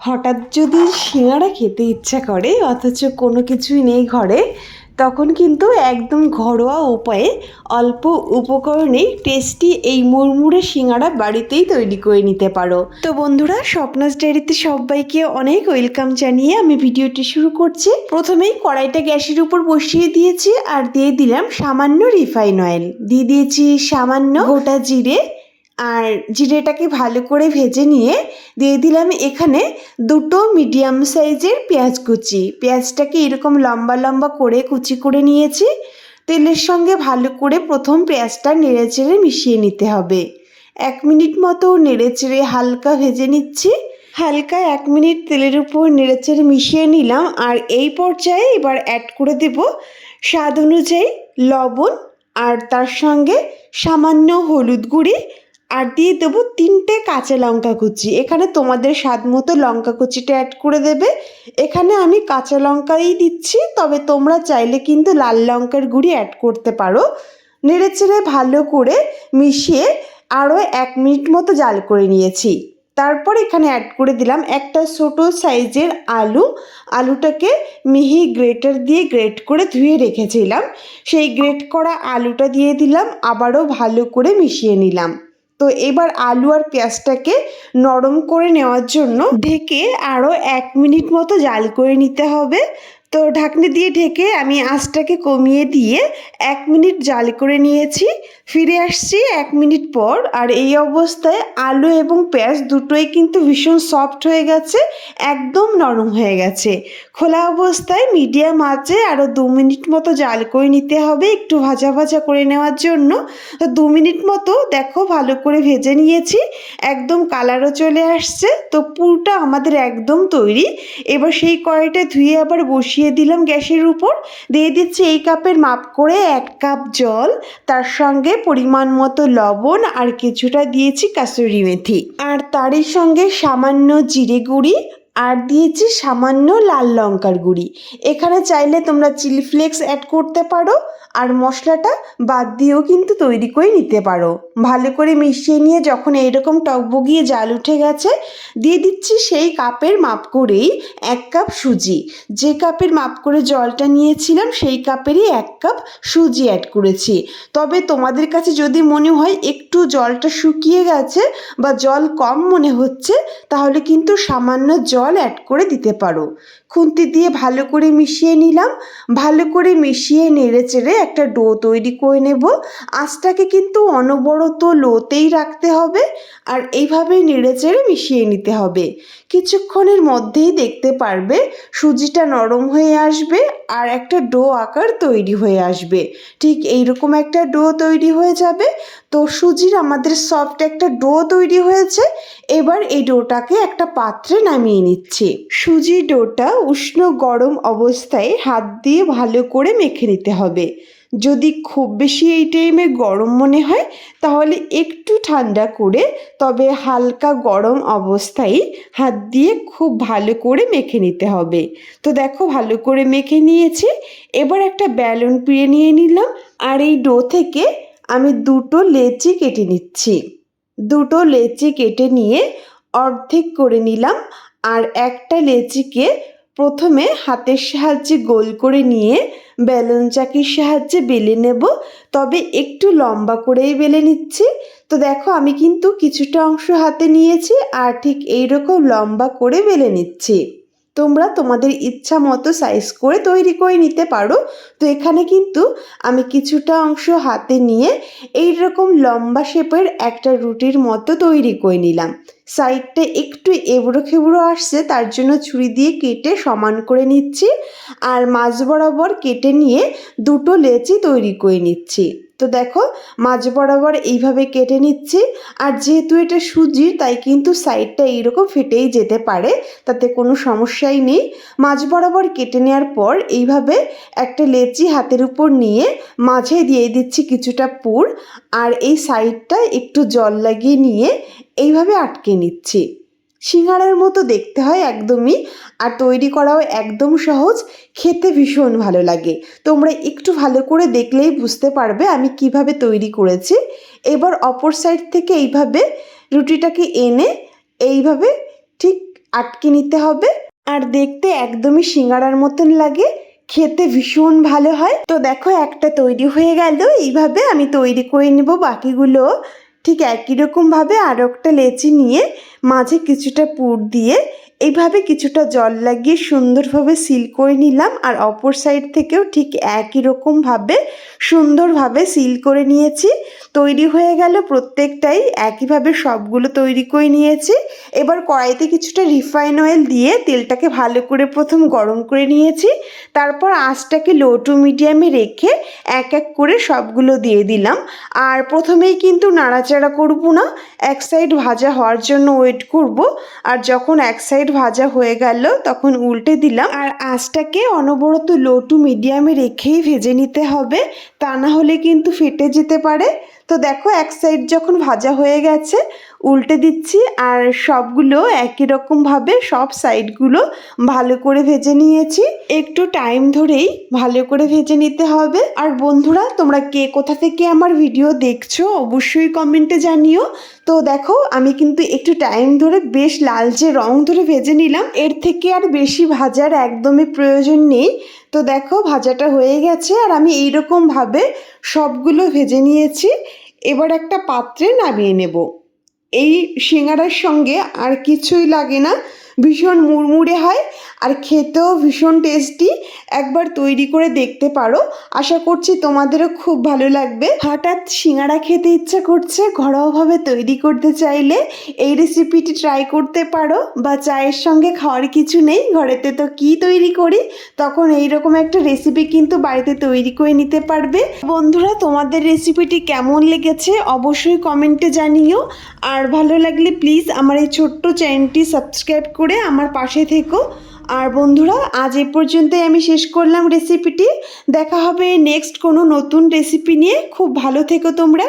হঠাৎ যদি সিঙাড়া খেতে ইচ্ছা করে, অথচ কোনো কিছুই নেই ঘরে, তখন কিন্তু একদম ঘরোয়া উপায়ে অল্প উপকরণেই টেস্টি এই মুড়মুড়ে সিঙাড়া বাড়িতেই তৈরি করে নিতে পারো। তো বন্ধুরা, স্বপ্নাস ডায়েরিতে সবাইকে অনেক ওয়েলকাম জানিয়ে আমি ভিডিওটি শুরু করছি। প্রথমেই কড়াইটা গ্যাসের উপর বসিয়ে দিয়েছি আর দিয়ে দিলাম সামান্য রিফাইন অয়েল। দিয়ে দিয়েছি সামান্য গোটা জিরে আর জিরেটাকে ভালো করে ভেজে নিয়ে দিয়ে দিলাম এখানে দুটো মিডিয়াম সাইজের পেঁয়াজ কুচি। পেঁয়াজটাকে এরকম লম্বা লম্বা করে কুচি করে নিয়েছি। তেলের সঙ্গে ভালো করে প্রথম পেঁয়াজটা নেড়ে চেড়ে মিশিয়ে নিতে হবে। এক মিনিট মতো নেড়ে চেড়ে হালকা ভেজে নিচ্ছি। হালকা এক মিনিট তেলের উপর নেড়ে চেড়ে মিশিয়ে নিলাম। আর এই পর্যায়ে এবার অ্যাড করে দেব স্বাদ অনুযায়ী লবণ আর তার সঙ্গে সামান্য হলুদ গুঁড়ি আর দিয়ে দেবো তিনটে কাঁচা লঙ্কা কুচি। এখানে তোমাদের স্বাদ মতো লঙ্কা কুচিটা অ্যাড করে দেবে। এখানে আমি কাঁচা লঙ্কাই দিচ্ছি, তবে তোমরা চাইলে কিন্তু লাল লঙ্কার গুঁড়ি অ্যাড করতে পারো। নেড়ে চেড়ে ভালো করে মিশিয়ে আরও এক মিনিট মতো জাল করে নিয়েছি। তারপর এখানে অ্যাড করে দিলাম একটা ছোটো সাইজের আলু। আলুটাকে মিহি গ্রেটার দিয়ে গ্রেট করে ধুয়ে রেখেছিলাম। সেই গ্রেট করা আলুটা দিয়ে দিলাম, আবারও ভালো করে মিশিয়ে নিলাম। তো এবার আলু আর পেঁয়াজটাকে নরম করে নেওয়ার জন্য ঢেকে আরও এক মিনিট মতো জাল করে নিতে হবে। তো ঢাকনি দিয়ে ঢেকে আমি আঁচটাকে কমিয়ে দিয়ে এক মিনিট জাল করে নিয়েছি। ফিরে আসছি এক মিনিট পর আর এই অবস্থায় আলু এবং পেঁয়াজ দুটোই কিন্তু ভীষণ সফট হয়ে গেছে, একদম নরম হয়ে গেছে। খোলা অবস্থায় মিডিয়াম আঁচে আরও দু মিনিট মতো জাল করে নিতে হবে একটু ভাজা ভাজা করে নেওয়ার জন্য। তো দু মিনিট মতো দেখো ভালো করে ভেজে নিয়েছি, একদম কালারও চলে আসছে। তো পুরটা আমাদের একদম তৈরি। এবার সেই কড়াইটা ধুয়ে আবার বসিয়ে দিলাম গ্যাসের উপর। দিয়ে দিচ্ছি এই কাপের মাপ করে এক কাপ জল, তার সঙ্গে পরিমাণ মতো লবণ আর কিছুটা দিয়েছি কাসুরি মেথি। আর তারই সঙ্গে সামান্য জিরে গুঁড়ি আর দিয়েছি সামান্য লাল লঙ্কার গুঁড়ি। এখানে চাইলে তোমরা চিলি ফ্লেক্স অ্যাড করতে পারো। আর মশলাটা বাদ দিয়েও কিন্তু তৈরি করে নিতে পারো। ভালো করে মিশিয়ে নিয়ে যখন এইরকম টকবগিয়ে জাল উঠে গেছে, দিয়ে দিচ্ছি সেই কাপের মাপ করেই এক কাপ সুজি। যে কাপের মাপ করে জলটা নিয়েছিলাম, সেই কাপেরই এক কাপ সুজি অ্যাড করেছি। তবে তোমাদের কাছে যদি মনে হয় একটু জলটা শুকিয়ে গেছে বা জল কম মনে হচ্ছে, তাহলে কিন্তু সামান্য জল অ্যাড করে দিতে পারো। খুন্তি দিয়ে ভালো করে মিশিয়ে নিলাম। ভালো করে মিশিয়ে নেড়ে চেড়ে একটা ডো তৈরি করে নেব। আঁচটাকে কিন্তু অনবরত লোতেই রাখতে হবে আর এইভাবেই নেড়ে চেড়ে মিশিয়ে নিতে হবে। কিছুক্ষণের মধ্যেই দেখতে পারবে সুজিটা নরম হয়ে আসবে আর একটা ডো আকার তৈরি হয়ে আসবে। ঠিক এইরকম একটা ডো তৈরি হয়ে যাবে। তো সুজির আমাদের সফট একটা ডো তৈরি হয়েছে। এবার এই ডোটাকে একটা পাত্রে নামিয়ে নিচ্ছি। সুজি ডোটা উষ্ণ গরম অবস্থায় হাত দিয়ে ভালো করে মেখে নিতে হবে। যদি খুব বেশি এই টাইমে গরম মনে হয়, তাহলে একটু ঠান্ডা করে, তবে হালকা গরম অবস্থায় হাত দিয়ে খুব ভালো করে মেখে নিতে হবে। তো দেখো ভালো করে মেখে নিয়েছি। এবার একটা ব্যালন পিড়ে নিয়ে নিলাম। আর এই ডো থেকে আমি দুটো লেচি কেটে নিচ্ছি। দুটো লেচি কেটে নিয়ে অর্ধেক করে নিলাম আর একটা লেচিকে প্রথমে হাতের সাহায্যে গোল করে নিয়ে বেলুন চাকির সাহায্যে বেলে নেব। তবে একটু লম্বা করেই বেলে নিচ্ছি। তো দেখো আমি কিন্তু কিছুটা অংশ হাতে নিয়েছি আর ঠিক এইরকম লম্বা করে বেলে নিচ্ছি। তোমরা তোমাদের ইচ্ছা মতো সাইজ করে তৈরি করে নিতে পারো। তো এখানে কিন্তু আমি কিছুটা অংশ হাতে নিয়ে এই রকম লম্বা শেপের একটা রুটির মতো তৈরি করে নিলাম। সাইডটা একটু এবড়ো খেবড়ো আসছে, তার জন্য ছুরি দিয়ে কেটে সমান করে নিচ্ছি। আর মাঝ বরাবর কেটে নিয়ে দুটো লেচি তৈরি করে নিচ্ছি। তো দেখো, মাঝ বরাবর এইভাবে কেটে নিচ্ছি। আর যেহেতু এটা সুজির, তাই কিন্তু সাইডটা এইরকম ফেটেই যেতে পারে, তাতে কোনো সমস্যাই নেই। মাঝ বরাবর কেটে নেওয়ার পর এইভাবে একটা লেচি হাতের উপর নিয়ে মাঝে দিয়ে দিচ্ছি কিছুটা পুর। আর এই সাইডটা একটু জল লাগিয়ে নিয়ে এইভাবে আটকে নিচ্ছি। সিঙ্গারার মতো দেখতে হয় একদমই, আর তৈরি করাও একদম সহজ, খেতে ভীষণ ভালো লাগে। তোমরা একটু ভালো করে দেখলেই বুঝতে পারবে আমি কীভাবে তৈরি করেছি। এবার অপর সাইড থেকে এইভাবে রুটিটাকে এনে এইভাবে ঠিক আটকে নিতে হবে। আর দেখতে একদমই সিঙ্গারার মতন লাগে, খেতে ভীষণ ভালো হয়। তো দেখো একটা তৈরি হয়ে গেল, এইভাবে আমি তৈরি করে নেব বাকিগুলো। ঠিক একই রকমভাবে আরও একটা লেচি নিয়ে মাঝে কিছুটা পুর দিয়ে এইভাবে কিছুটা জল লাগিয়ে সুন্দরভাবে সিল করে নিলাম আর অপর সাইড থেকেও ঠিক একই রকমভাবে সুন্দরভাবে সিল করে নিয়েছি। তৈরি হয়ে গেল প্রত্যেকটাই, একইভাবে সবগুলো তৈরি করে নিয়েছি। এবার কড়াইতে কিছুটা রিফাইন অয়েল দিয়ে তেলটাকে ভালো করে প্রথম গরম করে নিয়েছি। তারপর আঁচটাকে লো টু মিডিয়ামে রেখে এক এক করে সবগুলো দিয়ে দিলাম। আর প্রথমেই কিন্তু নাড়াচাড়া করব না, এক সাইড ভাজা হওয়ার জন্য ওয়েট করব। আর যখন এক সাইড ভাজা হয়ে গেল, তখন উল্টে দিলাম। আর আঁচটাকে অনবরত লো টু মিডিয়ামে রেখেই ভেজে নিতে হবে, তা না হলে কিন্তু ফেটে যেতে পারে। তো দেখো, এক সাইড যখন ভাজা হয়ে গেছে উল্টে দিচ্ছি আর সবগুলো একই রকমভাবে সব সাইডগুলো ভালো করে ভেজে নিয়েছি। একটু টাইম ধরেই ভালো করে ভেজে নিতে হবে। আর বন্ধুরা, তোমরা কে কোথা থেকে আমার ভিডিও দেখছ, অবশ্যই কমেন্টে জানিও। তো দেখো, আমি কিন্তু একটু টাইম ধরে বেশ লালচে রং ধরে ভেজে নিলাম, এর থেকে আর বেশি ভাজার একদমই প্রয়োজন নেই। তো দেখো, ভাজাটা হয়ে গেছে আর আমি এইরকমভাবে সবগুলো ভেজে নিয়েছি। এবার একটা পাত্রে নামিয়ে নেব। এই সিঙ্গারার সঙ্গে আর কিছুই লাগে না। ভীষণ মুড়মুড়ে হয়। আর খেতেও ভীষণ টেস্টি একবার তৈরি করে দেখতে পারো। আশা করছি তোমাদেরও খুব ভালো লাগবে। হঠাৎ সিঙ্গারা খেতে ইচ্ছা করছে, ঘরোয়াভাবে তৈরি করতে চাইলে এই রেসিপিটি ট্রাই করতে পারো। বা চায়ের সঙ্গে খাওয়ার কিছু নেই, ঘরেতে তো কি তৈরি করি? তখন এই রকম একটা রেসিপি কিন্তু বাড়িতে তৈরি করে নিতে পারবে। বন্ধুরা, তোমাদের রেসিপিটি কেমন লেগেছে অবশ্যই কমেন্টে জানিও। আর ভালো লাগলে প্লিজ আমার এই ছোট্ট চ্যানেলটি সাবস্ক্রাইব করে আমার পাশে থেকো। আর বন্ধুরা, আজ এ পর্যন্তই আমি শেষ করলাম রেসিপিটি দেখা হবে নেক্সট কোনো নতুন রেসিপি নিয়ে। খুব ভালো থেকো তোমরা।